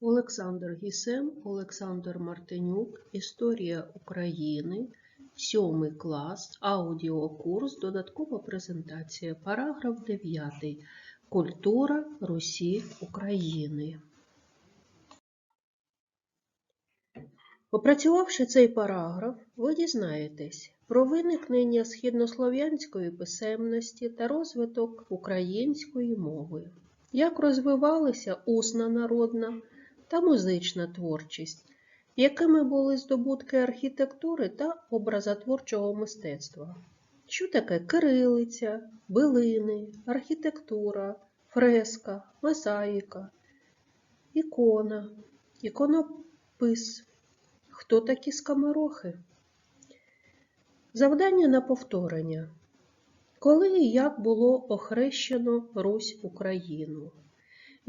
Олександр Гісем, Олександр Мартинюк, Історія України, 7 клас, аудіокурс, додаткова презентація, параграф 9. Культура Русі України. Опрацювавши цей параграф, ви дізнаєтесь про виникнення східнослов'янської писемності та розвиток української мови, як розвивалися усна народна та музична творчість, якими були здобутки архітектури та образотворчого мистецтва. Що таке кирилиця, билини, архітектура, фреска, мозаїка, ікона, іконопис. Хто такі скоморохи? Завдання на повторення. Коли і як було охрещено Русь Україну?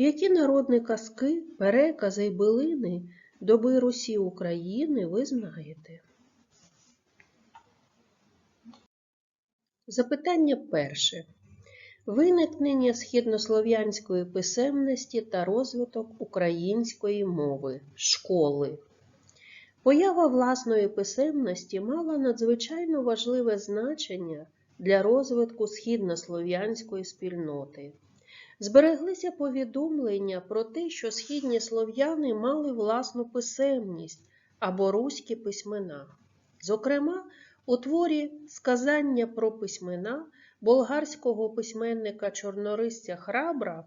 Які народні казки, перекази й билини доби Русі України ви знаєте? Запитання перше. Виникнення східнослов'янської писемності та розвиток української мови, школи. Поява власної писемності мала надзвичайно важливе значення для розвитку східнослов'янської спільноти. Збереглися повідомлення про те, що східні слов'яни мали власну писемність або руські письмена. Зокрема, у творі Сказання про письмена болгарського письменника чорнорисця Храбра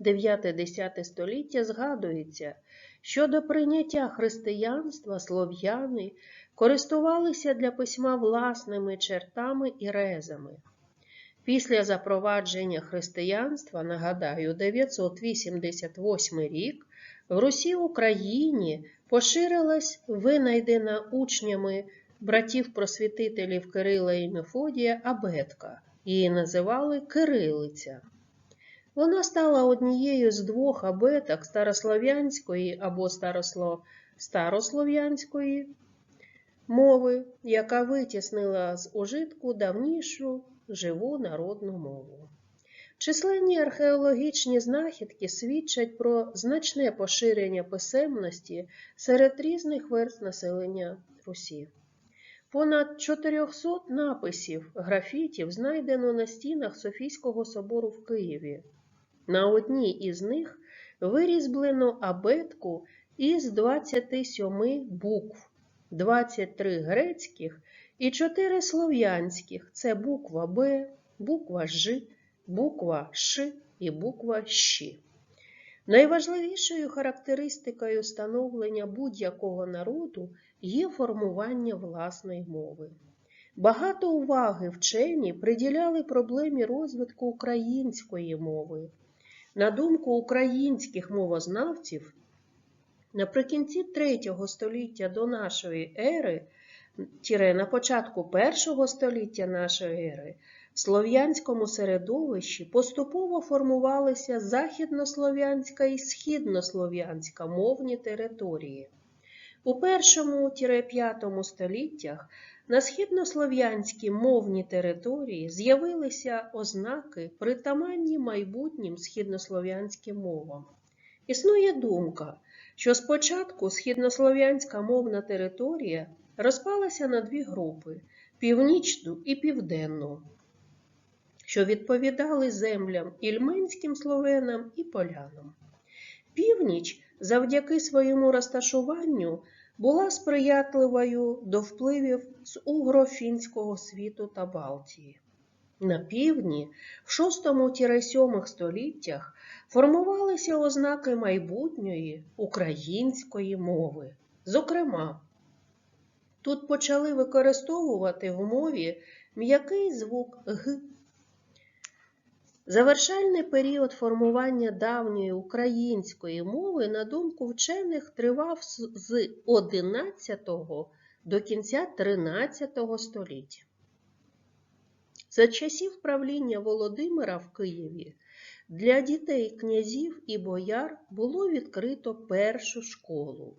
9-10 століття згадується, що до прийняття християнства слов'яни користувалися для письма власними чертами і резами. Після запровадження християнства, нагадаю, 988 рік, в Русі Україні поширилась винайдена учнями братів-просвітителів Кирила і Мефодія абетка. Її називали Кирилиця. Вона стала однією з двох абеток старослов'янської або старосло... старослов'янської мови, яка витіснила з ужитку давнішу живу народну мову. Численні археологічні знахідки свідчать про значне поширення писемності серед різних верст населення Русі. Понад 400 написів графітів знайдено на стінах Софійського собору в Києві. На одній із них вирізблено абетку із 27 букв, 23 грецьких і 4 слов'янських це буква Б, буква Ж, буква Ш і буква Щ. Найважливішою характеристикою становлення будь-якого народу є формування власної мови. Багато уваги вчені приділяли проблемі розвитку української мови. На думку українських мовознавців, наприкінці 3 століття до нашої ери, тіре на початку 1 століття нашої ери, в слов'янському середовищі поступово формувалися західнослов'янська і східнослов'янська мовні території. У 1-5 століттях на східнослов'янській мовній території з'явилися ознаки, притаманні майбутнім східнослов'янським мовам. Існує думка, що спочатку східнослов'янська мовна територія розпалася на дві групи північну і південну, що відповідали землям ільменським словенам і полянам. Північ завдяки своєму розташуванню була сприятливою до впливів з угрофінського світу та Балтії. На півдні, в 6-7 століттях формувалися ознаки майбутньої української мови. Зокрема, тут почали використовувати в мові м'який звук Г. Завершальний період формування давньої української мови, на думку вчених, тривав з 11 до кінця 13 століття. За часів правління Володимира в Києві для дітей князів і бояр було відкрито першу школу.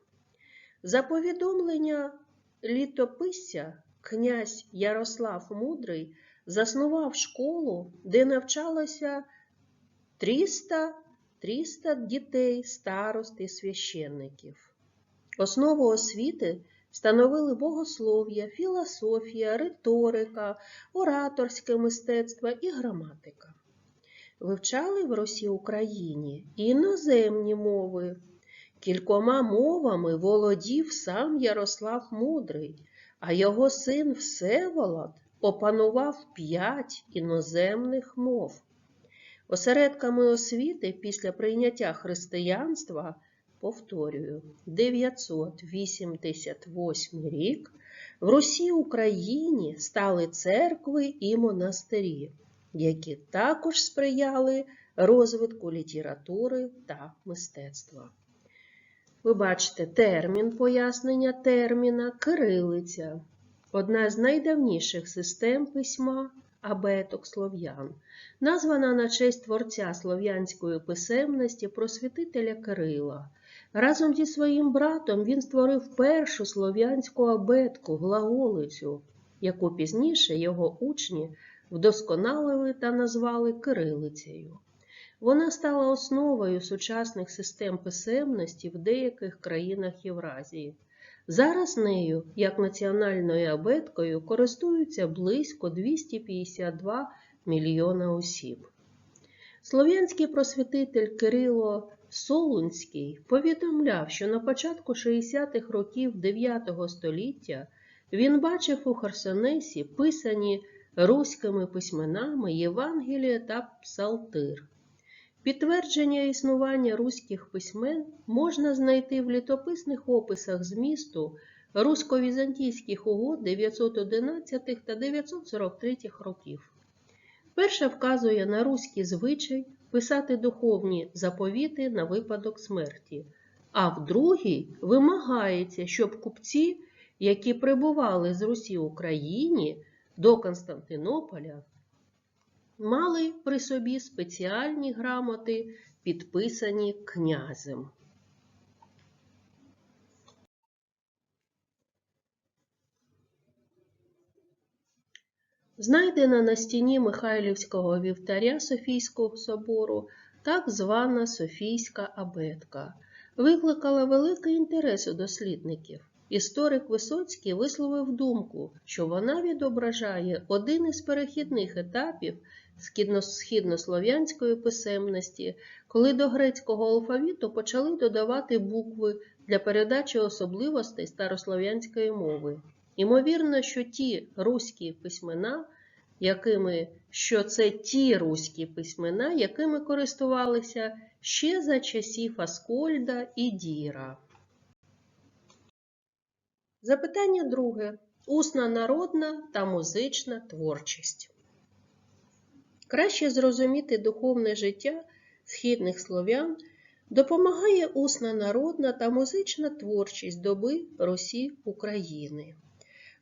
За повідомлення літописця князь Ярослав Мудрий заснував школу, де навчалося 300 300 дітей, старост і священників. Основу освіти становили богослов'я, філософія, риторика, ораторське мистецтво і граматика. Вивчали в Росі Україні іноземні мови. Кількома мовами володів сам Ярослав Мудрий, а його син Всеволод опанував п'ять іноземних мов. Осередками освіти після прийняття християнства, повторюю, 988 рік, в Русі Україні стали церкви і монастирі, які також сприяли розвитку літератури та мистецтва. Ви бачите термін пояснення терміна кирилиця, одна з найдавніших систем письма абеток слов'ян, названа на честь творця слов'янської писемності просвітителя Кирила. Разом зі своїм братом він створив першу слов'янську абетку глаголицю, яку пізніше його учні вдосконалили та назвали кирилицею. Вона стала основою сучасних систем писемності в деяких країнах Євразії. Зараз нею, як національною абеткою, користуються близько 252 мільйона осіб. Слов'янський просвітитель Кирило Солунський повідомляв, що на початку 60-х років 9 століття він бачив у Херсонесі писані руськими письменами Євангелія та Псалтир. Підтвердження існування руських письмен можна знайти в літописних описах змісту русько-візантійських угод 911 та 943 років. Перша вказує на руський звичай писати духовні заповіти на випадок смерті, а в другій вимагається, щоб купці, які прибували з Русі Україні до Константинополя, мали при собі спеціальні грамоти, підписані князем. Знайдена на стіні Михайлівського вівтаря Софійського собору так звана Софійська абетка, викликала великий інтерес у дослідників. Історик Висоцький висловив думку, що вона відображає один із перехідних етапів східнослов'янської писемності, коли до грецького алфавіту почали додавати букви для передачі особливостей старослов'янської мови. Імовірно, що ті руські письмена, якими, що це ті руські письмена, якими користувалися ще за часів Аскольда і Діра. Запитання друге. Усна народна та музична творчість. Краще зрозуміти духовне життя східних слов'ян допомагає усна народна та музична творчість доби Русі України.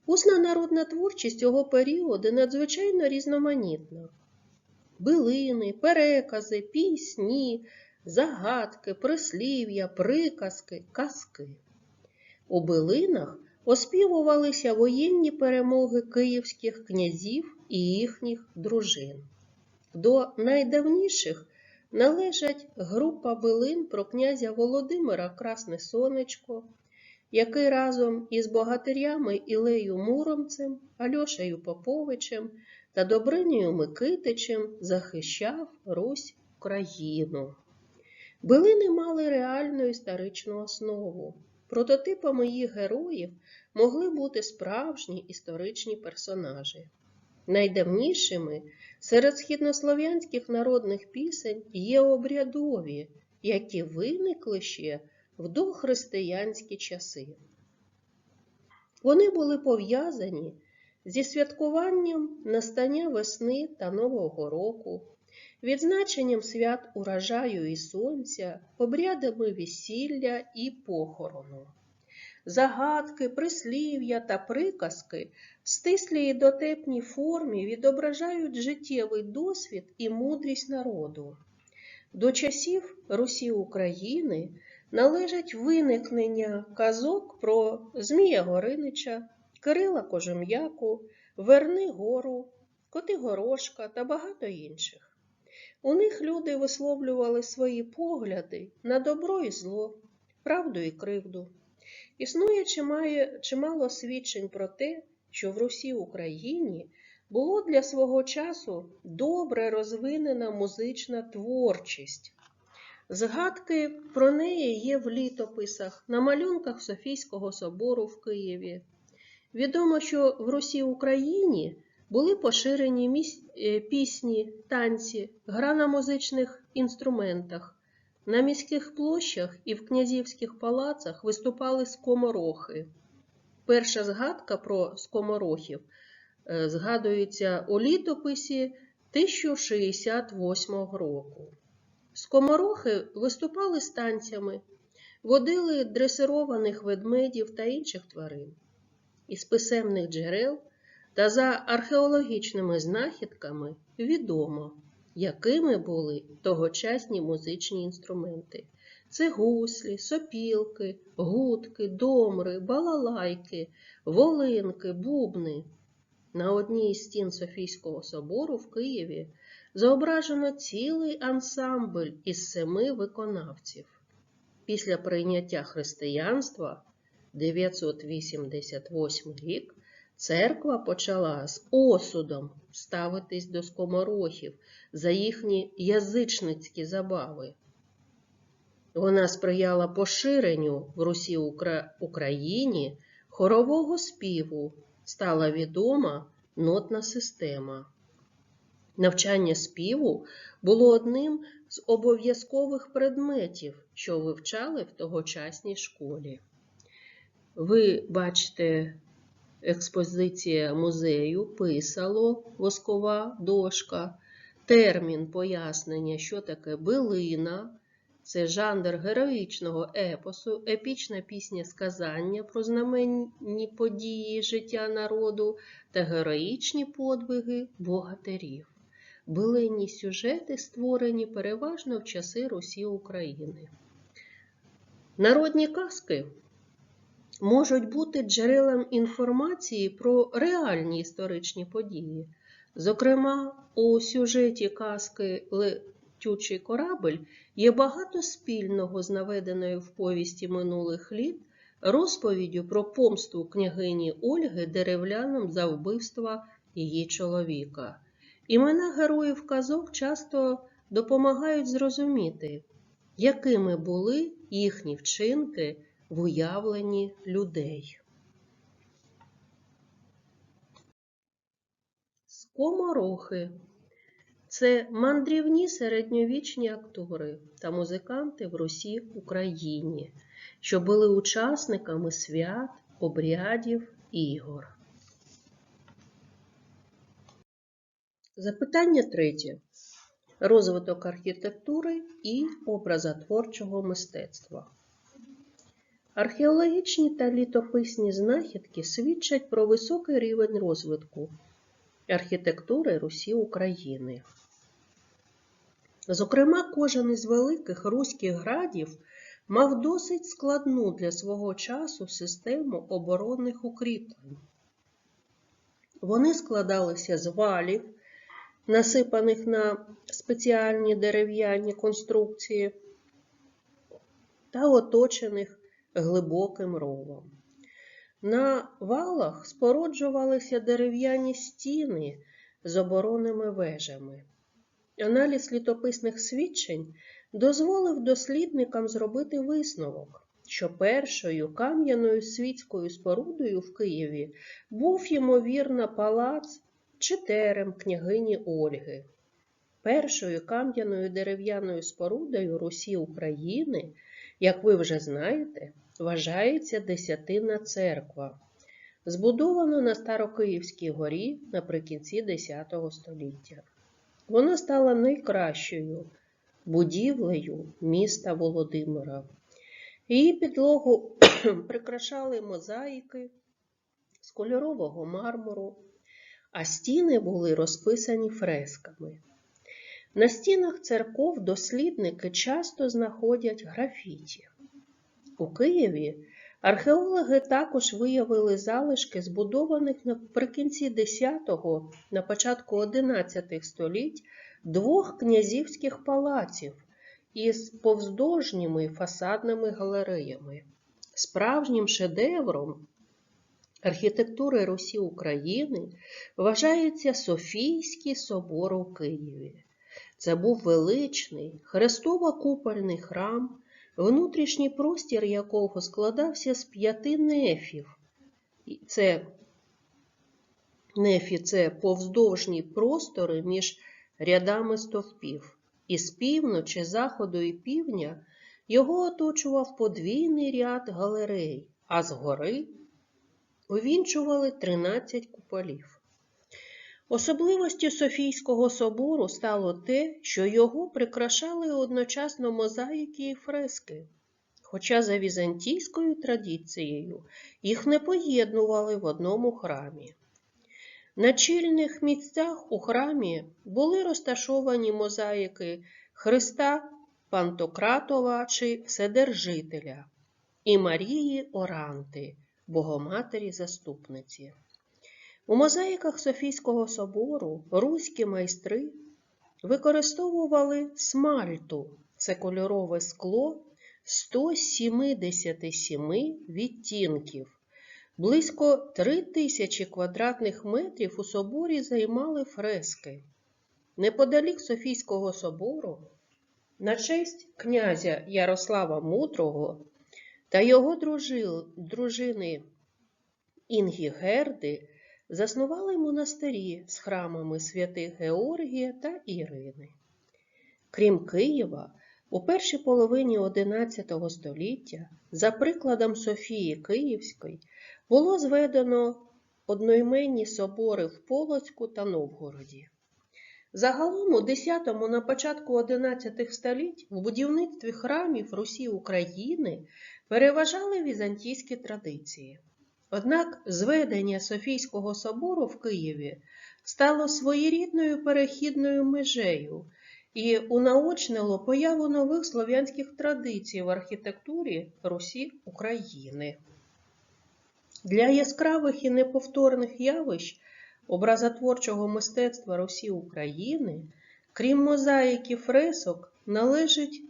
Усна народна творчість цього періоду надзвичайно різноманітна. Билини, перекази, пісні, загадки, прислів'я, приказки, казки. У билинах оспівувалися воєнні перемоги київських князів і їхніх дружин. До найдавніших належать група билин про князя Володимира Красне Сонечко, який разом із богатирями Ілею Муромцем, Альошею Поповичем та Добринею Микитичем захищав Русь Україну. Билини мали реальну історичну основу. Прототипами їх героїв могли бути справжні історичні персонажі. Найдавнішими серед східнослов'янських народних пісень є обрядові, які виникли ще в дохристиянські часи. Вони були пов'язані зі святкуванням настання весни та Нового року, відзначенням свят урожаю і сонця, обрядами весілля і похорону. Загадки, прислів'я та приказки в стислій і дотепній формі відображають життєвий досвід і мудрість народу. До часів Русі України належать виникнення казок про Змія Горинича, Кирила Кожем'яку, Верни Гору, Коти Горошка та багато інших. У них люди висловлювали свої погляди на добро і зло, правду і кривду. Існує чимало свідчень про те, що в Русі Україні було для свого часу добре розвинена музична творчість. Згадки про неї є в літописах, на малюнках Софійського собору в Києві. Відомо, що в Русі Україні були поширені е, пісні, танці, гра на музичних інструментах. На міських площах і в князівських палацах виступали скоморохи. Перша згадка про скоморохів е, згадується у літописі 1068 року. Скоморохи виступали з танцями, водили дресированих ведмедів та інших тварин. Із писемних джерел та за археологічними знахідками відомо, якими були тогочасні музичні інструменти. Це гуслі, сопілки, гудки, домри, балалайки, волинки, бубни. На одній із стін Софійського собору в Києві зображено цілий ансамбль із семи виконавців. Після прийняття християнства 988 рік церква почала з осудом ставитись до скоморохів за їхні язичницькі забави. Вона сприяла поширенню в Русі Укра- Україні хорового співу, стала відома нотна система. Навчання співу було одним з обов'язкових предметів, що вивчали в тогочасній школі. Ви бачите експозиція музею, писало, воскова дошка, термін пояснення, що таке билина. Це жанр героїчного епосу, епічна пісня сказання про знаменні події життя народу та героїчні подвиги богатирів. Билинні сюжети створені переважно в часи Русі України. Народні казки можуть бути джерелом інформації про реальні історичні події. Зокрема, у сюжеті казки Летючий корабль є багато спільного з наведеною в повісті минулих літ розповіддю про помсту княгині Ольги деревлянам за вбивство її чоловіка. Імена героїв казок часто допомагають зрозуміти, якими були їхні вчинки в уявленні людей. Скоморохи це мандрівні середньовічні актори та музиканти в Русі Україні, що були учасниками свят, обрядів, ігор. Запитання третє. Розвиток архітектури і образотворчого мистецтва. Археологічні та літописні знахідки свідчать про високий рівень розвитку архітектури Русі України. Зокрема, кожен із великих руських градів мав досить складну для свого часу систему оборонних укріплень. Вони складалися з валів, насипаних на спеціальні дерев'яні конструкції та оточених глибоким ровом. На валах споруджувалися дерев'яні стіни з оборонними вежами. Аналіз літописних свідчень дозволив дослідникам зробити висновок, що першою кам'яною світською спорудою в Києві був, ймовірно, палац чи терем княгині Ольги. Першою кам'яною дерев'яною спорудою Русі України, як ви вже знаєте, вважається Десятинна церква, збудована на Старокиївській горі наприкінці X століття. Вона стала найкращою будівлею міста Володимира. Її підлогу прикрашали мозаїки з кольорового мармуру, а стіни були розписані фресками. На стінах церков дослідники часто знаходять графіті. У Києві археологи також виявили залишки збудованих наприкінці X, на початку XI століть двох князівських палаців із повздовжніми фасадними галереями. Справжнім шедевром архітектури Русі України вважається Софійський собор у Києві. Це був величний хрестово-купольний храм, внутрішній простір якого складався з п'яти нефів. Це нефі це повздовжні простори між рядами стовпів. І з півночі, заходу і півдня його оточував подвійний ряд галерей, а згори увінчували 13 куполів. Особливостю Софійського собору стало те, що його прикрашали одночасно мозаїки і фрески, хоча за візантійською традицією їх не поєднували в одному храмі. На чільних місцях у храмі були розташовані мозаїки Христа Пантократова чи Вседержителя і Марії Оранти, Богоматері Заступниці. У мозаїках Софійського собору руські майстри використовували смальту це кольорове скло 177 відтінків. Близько 3 тисячі квадратних метрів у соборі займали фрески. Неподалік Софійського собору, на честь князя Ярослава Мудрого та його дружи- дружини Інгігерди заснували монастирі з храмами святих Георгія та Ірини. Крім Києва, у першій половині XI століття, за прикладом Софії Київської, було зведено одноіменні собори в Полоцьку та Новгороді. Загалом у X на початку XI століть в будівництві храмів Русі України переважали візантійські традиції. Однак зведення Софійського собору в Києві стало своєрідною перехідною межею і унаочнило появу нових слов'янських традицій в архітектурі Русі України. Для яскравих і неповторних явищ образотворчого мистецтва Русі України, крім мозаїки фресок, належить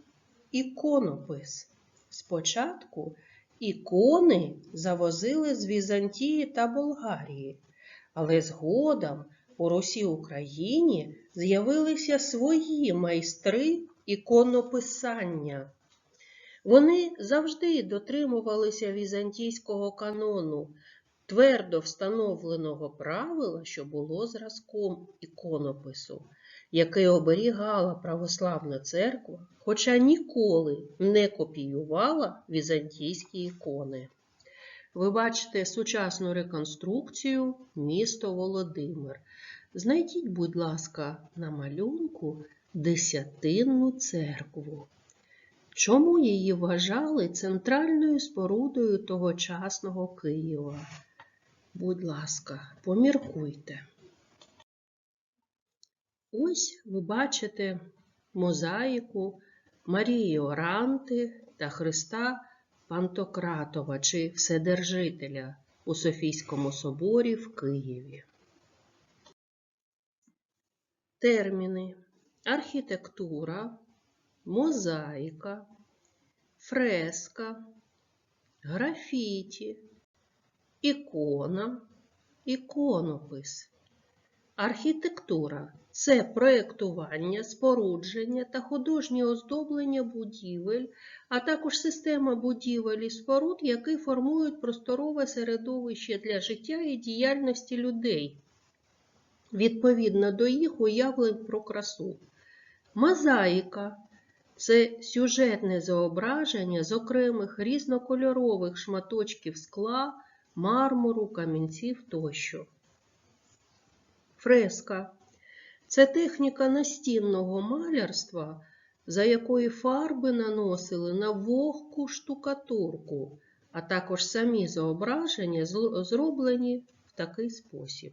іконопис. Спочатку ікони завозили з Візантії та Болгарії, але згодом у Русі Україні з'явилися свої майстри іконописання. Вони завжди дотримувалися візантійського канону, твердо встановленого правила, що було зразком іконопису, який оберігала православна церква, хоча ніколи не копіювала візантійські ікони. Ви бачите сучасну реконструкцію місто Володимир. Знайдіть, будь ласка, на малюнку Десятинну церкву. Чому її вважали центральною спорудою тогочасного Києва? Будь ласка, поміркуйте. Ось ви бачите мозаїку Марії Оранти та Христа Пантократова чи Вседержителя у Софійському соборі в Києві. Терміни архітектура, мозаїка, фреска, графіті, ікона, іконопис. Архітектура це проєктування, спорудження та художнє оздоблення будівель, а також система будівель і споруд, які формують просторове середовище для життя і діяльності людей, відповідно до їх уявлень про красу. Мозаїка це сюжетне зображення з окремих різнокольорових шматочків скла, мармуру, камінців тощо. Фреска це техніка настінного малярства, за якої фарби наносили на вогку штукатурку, а також самі зображення зроблені в такий спосіб.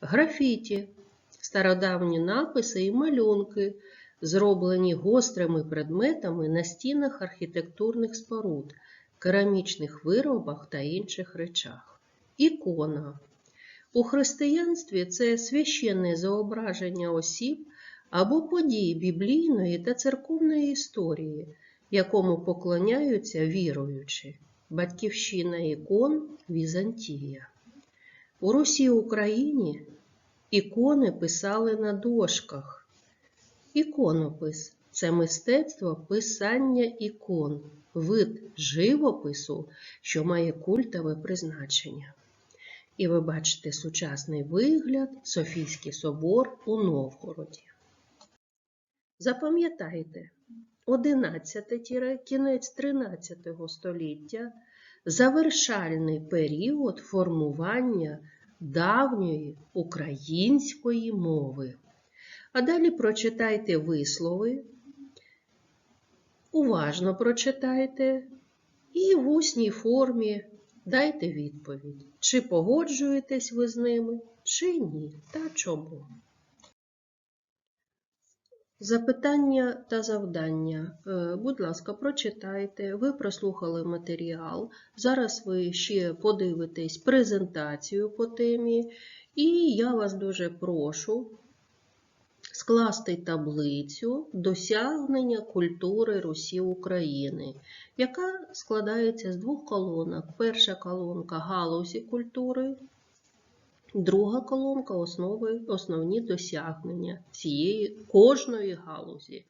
Графіті стародавні написи і малюнки, зроблені гострими предметами на стінах архітектурних споруд, керамічних виробах та інших речах. Ікона. У християнстві це священне зображення осіб або подій біблійної та церковної історії, якому поклоняються віруючі, батьківщина ікон Візантія. У Русі Україні ікони писали на дошках. Іконопис це мистецтво писання ікон, вид живопису, що має культове призначення. І ви бачите сучасний вигляд Софійський собор у Новгороді. Запам'ятайте, 11-кінець 13 століття завершальний період формування давньої української мови. А далі прочитайте вислови, уважно прочитайте і в усній формі дайте відповідь, чи погоджуєтесь ви з ними, чи ні, та чому. Запитання та завдання. Е, Будь ласка, прочитайте. Ви прослухали матеріал. Зараз ви ще подивитесь презентацію по темі, і я вас дуже прошу скласти таблицю досягнення культури Русі України, яка складається з двох колонок. Перша колонка галузі культури, друга колонка основи, основні досягнення цієї кожної галузі.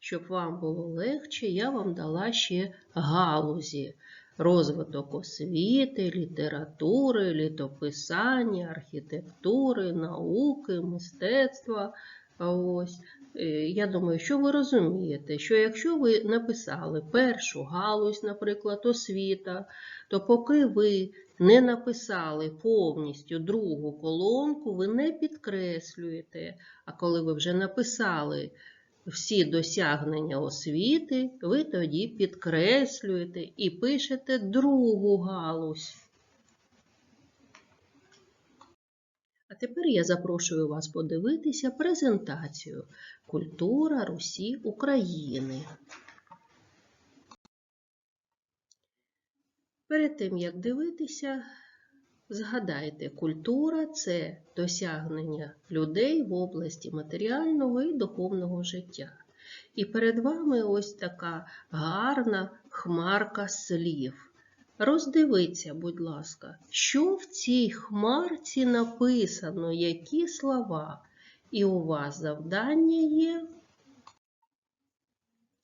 Щоб вам було легше, я вам дала ще галузі. Розвиток освіти, літератури, літописання, архітектури, науки, мистецтва. Ось, е, я думаю, що ви розумієте, що якщо ви написали першу галузь, наприклад, освіта, то поки ви не написали повністю другу колонку, ви не підкреслюєте. А коли ви вже написали всі досягнення освіти, ви тоді підкреслюєте і пишете другу галузь. А тепер я запрошую вас подивитися презентацію Культура Русі України. Перед тим, як дивитися, згадайте, культура це досягнення людей в області матеріального і духовного життя. І перед вами ось така гарна хмарка слів. Роздивіться, будь ласка, що в цій хмарці написано, які слова. І у вас завдання є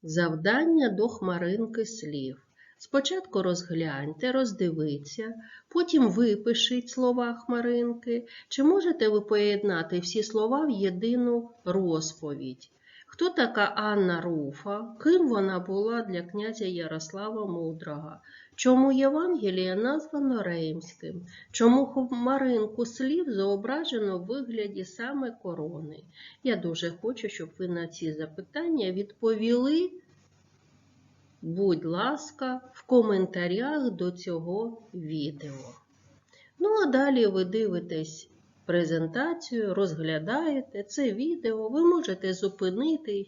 завдання до хмаринки слів. Спочатку розгляньте, роздивіться, потім випишіть слова хмаринки. Чи можете ви поєднати всі слова в єдину розповідь? Хто така Анна Руфа? Ким вона була для князя Ярослава Мудрого? Чому Євангеліє названо Реймським? Чому хмаринку слів зображено в вигляді саме корони? Я дуже хочу, щоб ви на ці запитання відповіли, будь ласка, в коментарях до цього відео. Ну, а далі ви дивитесь презентацію, розглядаєте це відео, ви можете зупинити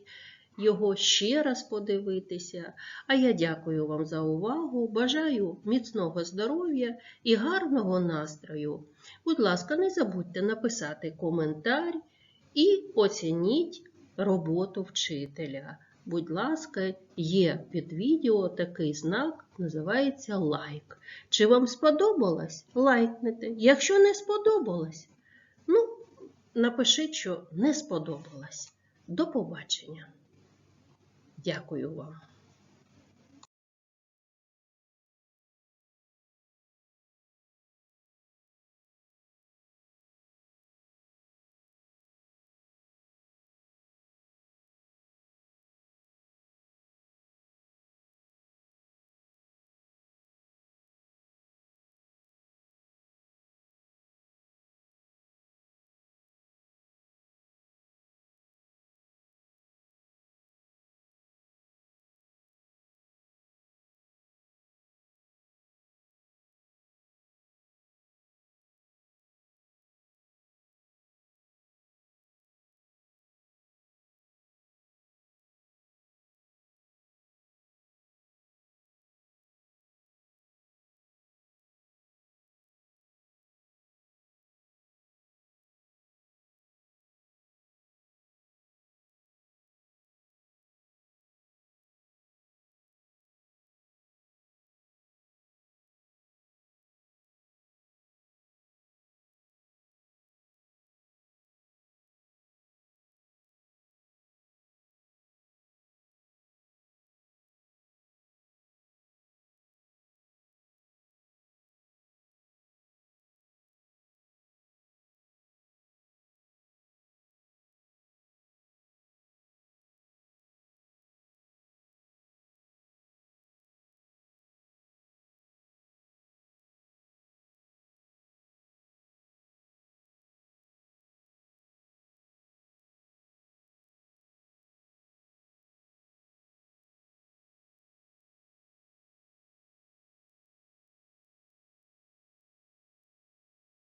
його ще раз подивитися. А я дякую вам за увагу, бажаю міцного здоров'я і гарного настрою. Будь ласка, не забудьте написати коментар і оцініть роботу вчителя. Будь ласка, є під відео такий знак, називається лайк. Чи вам сподобалось? Лайкнете. Якщо не сподобалось, ну, напишіть, що не сподобалось. До побачення! Дякую вам.